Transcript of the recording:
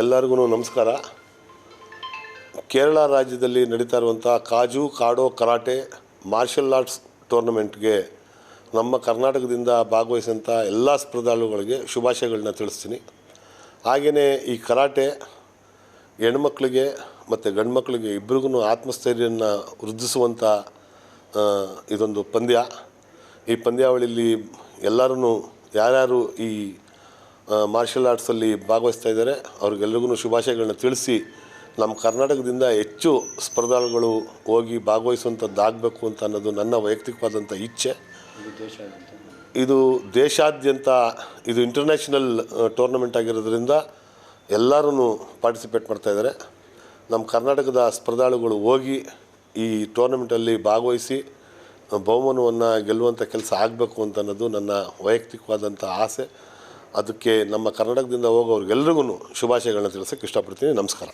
ಎಲ್ಲರಿಗೂ ನಮಸ್ಕಾರ. ಕೇರಳ ರಾಜ್ಯದಲ್ಲಿ ನಡೀತಾ ಇರುವಂಥ ಕಾಜು, ಕಾಡೋ, ಕರಾಟೆ ಮಾರ್ಷಲ್ ಆರ್ಟ್ಸ್ ಟೂರ್ನಮೆಂಟ್ಗೆ ನಮ್ಮ ಕರ್ನಾಟಕದಿಂದ ಭಾಗವಹಿಸಿದಂಥ ಎಲ್ಲ ಸ್ಪರ್ಧಾಳುಗಳಿಗೆ ಶುಭಾಶಯಗಳನ್ನ ತಿಳಿಸ್ತೀನಿ. ಹಾಗೆಯೇ ಈ ಕರಾಟೆ ಹೆಣ್ಮಕ್ಳಿಗೆ ಮತ್ತು ಗಂಡು ಮಕ್ಕಳಿಗೆ ಇಬ್ರಿಗೂ ಆತ್ಮಸ್ಥೈರ್ಯನ ವೃದ್ಧಿಸುವಂಥ ಇದೊಂದು ಪಂದ್ಯ. ಈ ಪಂದ್ಯಾವಳಿಯಲ್ಲಿ ಎಲ್ಲರೂ ಯಾರ್ಯಾರು ಈ ಮಾರ್ಷಲ್ ಆರ್ಟ್ಸಲ್ಲಿ ಭಾಗವಹಿಸ್ತಾ ಇದ್ದಾರೆ. ಅವ್ರಿಗೆಲ್ರಿಗೂ ಶುಭಾಶಯಗಳನ್ನ ತಿಳಿಸಿ ನಮ್ಮ ಕರ್ನಾಟಕದಿಂದ ಹೆಚ್ಚು ಸ್ಪರ್ಧಾಳುಗಳು ಹೋಗಿ ಭಾಗವಹಿಸುವಂಥದ್ದಾಗಬೇಕು ಅಂತ ಅನ್ನೋದು ನನ್ನ ವೈಯಕ್ತಿಕವಾದಂಥ ಇಚ್ಛೆ. ಇದು ದೇಶಾದ್ಯಂತ? ಇದು ಇಂಟರ್ನ್ಯಾಷನಲ್ ಟೂರ್ನಮೆಂಟ್ ಆಗಿರೋದ್ರಿಂದ ಎಲ್ಲರೂ ಪಾರ್ಟಿಸಿಪೇಟ್ ಮಾಡ್ತಾಯಿದ್ದಾರೆ ನಮ್ಮ ಕರ್ನಾಟಕದ ಸ್ಪರ್ಧಾಳುಗಳು ಹೋಗಿ ಈ ಟೂರ್ನಮೆಂಟಲ್ಲಿ ಭಾಗವಹಿಸಿ ಬಹುಮಾನವನ್ನು ಗೆಲ್ಲುವಂಥ ಕೆಲಸ ಆಗಬೇಕು ಅಂತ ಅನ್ನೋದು ನನ್ನ ವೈಯಕ್ತಿಕವಾದಂಥ ಆಸೆ. ಅದಕ್ಕೆ ನಮ್ಮ ಕರ್ನಾಟಕದಿಂದ ಹೋಗೋರಿಗೆಲ್ರಿಗೂ ಶುಭಾಶಯಗಳನ್ನ ತಿಳಿಸೋಕ್ಕೆ ಇಷ್ಟಪಡ್ತೀನಿ. ನಮಸ್ಕಾರ.